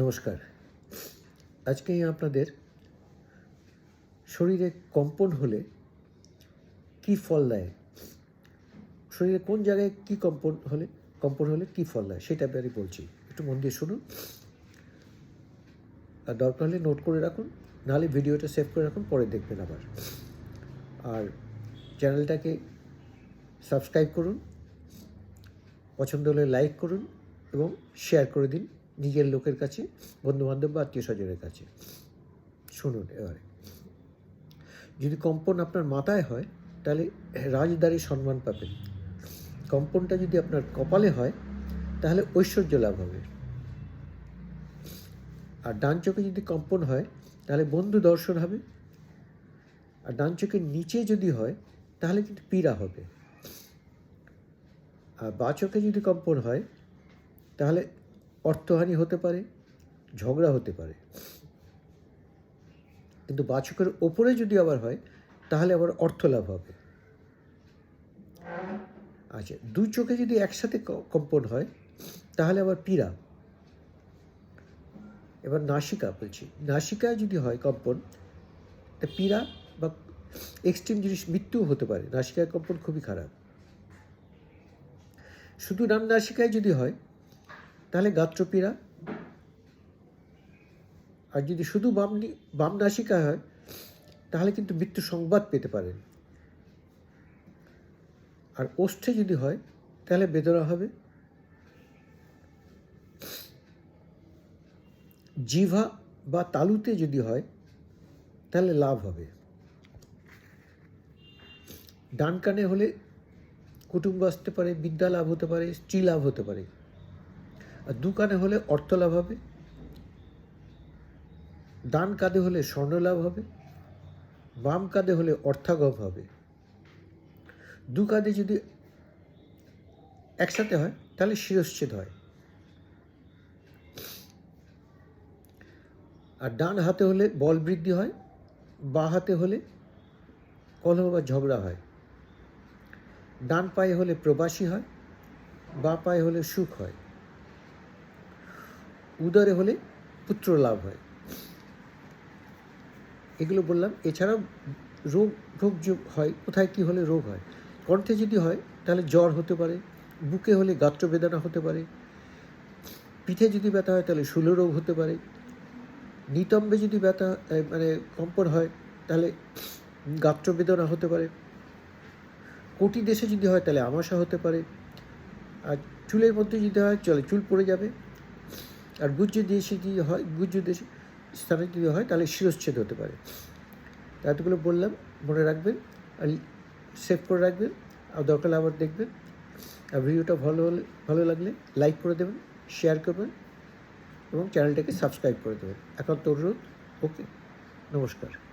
নমস্কার। আজকে আপনাদের শরীরে কম্পন হলে কি ফল দেয়? শরীরে কোন জায়গায় কি কম্পন হলে কম্পন হলে কি ফল দেয় সেটা আমি বলছি। একটু মন দিয়ে শুনুন। আর দরকার হলে নোট করে রাখুন, নাহলে ভিডিওটা সেভ করে রাখুন, পরে দেখবেন আবার। আর চ্যানেলটাকে সাবস্ক্রাইব করুন, পছন্দ হলে লাইক করুন এবং শেয়ার করে দিন। নিজের লোকের কাছে, বন্ধুবান্ধব বা আত্মীয় স্বজনের কাছে। শুনুন এবারে। যদি কম্পন আপনার মাথায় হয়, তাহলে রাজদারি সম্মান পাবেন। কম্পনটা যদি আপনার কপালে হয়, তাহলে ঐশ্বর্য লাভ হবে। আর ডান চোখে যদি কম্পন হয়, তাহলে বন্ধু দর্শন হবে। আর ডান চোখের নিচে যদি হয়, তাহলে কিন্তু পীড়া হবে। আর বা চোখে যদি কম্পন হয়, তাহলে অর্থহানি হতে পারে, ঝগড়া হতে পারে। কিন্তু বাচকের ওপরে যদি আবার হয়, তাহলে আবার অর্থ লাভ হবে। আচ্ছা দুই চোখে যদি একসাথে কম্পন হয়, তাহলে আবার পীড়া। এবার নাসিকা বলছি নাসিকায় যদি হয় কম্পন, তা পীড়া বা এক্সট্রিম জিনিস মৃত্যুও হতে পারে। নাসিকায় কম্পন খুবই খারাপ। শুধু নাম নাসিকায় যদি হয় তাহলে গাত্রপীড়া আর যদি শুধু বাম নি- বাম নাসিকায় হয়, তাহলে কিন্তু মৃত্যু সংবাদ পেতে পারেন। আর ওষ্ঠে যদি হয়, তাহলে বেদনা হবে। জিভা বা তালুতে যদি হয়, তাহলে লাভ হবে। ডান কানে হলে কুটুম্ব আসতে পারে, বিদ্যা লাভ হতে পারে, স্ত্রী লাভ হতে পারে। আর দু কানে হলে অর্থ লাভ হবে, ডান কাঁধে হলে স্বর্ণ লাভ হবে, বাম কাঁধে হলে অর্থাগম হবে। দু কাঁধে যদি একসাথে হয়, তাহলে শিরশ্ছেদ হয়। আর ডান হাতে হলে বল বৃদ্ধি হয়, বা হাতে হলে কলহ বা ঝগড়া হয়। ডান পায়ে হলে প্রবাসী হয়, বা পায়ে হলে সুখ হয়। উদরে হলে পুত্র লাভ হয়। এগুলো বললাম। এছাড়াও রোগ রোগ হয়, কোথায় কী হলে রোগ হয়? কণ্ঠে যদি হয়, তাহলে জ্বর হতে পারে, বুকে হলে গাত্রবেদনা হতে পারে, পিঠে যদি ব্যথা হয়, তাহলে শূল রোগ হতে পারে, নিতম্বে যদি ব্যথা মানে কম্পন হয়, তাহলে গাত্রবেদনা হতে পারে, কোটি দেশে যদি হয়, তাহলে আমাশা হতে পারে, আর চুলের মধ্যে যদি হয় চলে চুল পড়ে যাবে আর গুজ্জ দেশে যদি হয়, গুজ্জ দেশে স্থানে যদি হয়, তাহলে শিরোচ্ছেদ হতে পারে। এতগুলো বললাম, মনে রাখবেন আর সেভ করে রাখবেন। আর দরকার আবার দেখবেন। আর ভিডিওটা ভালো হলে, ভালো লাগলে লাইক করে দেবেন শেয়ার করবেন এবং চ্যানেলটাকে সাবস্ক্রাইব করে দেবেন। একান্ত অনুরোধ। ওকে নমস্কার।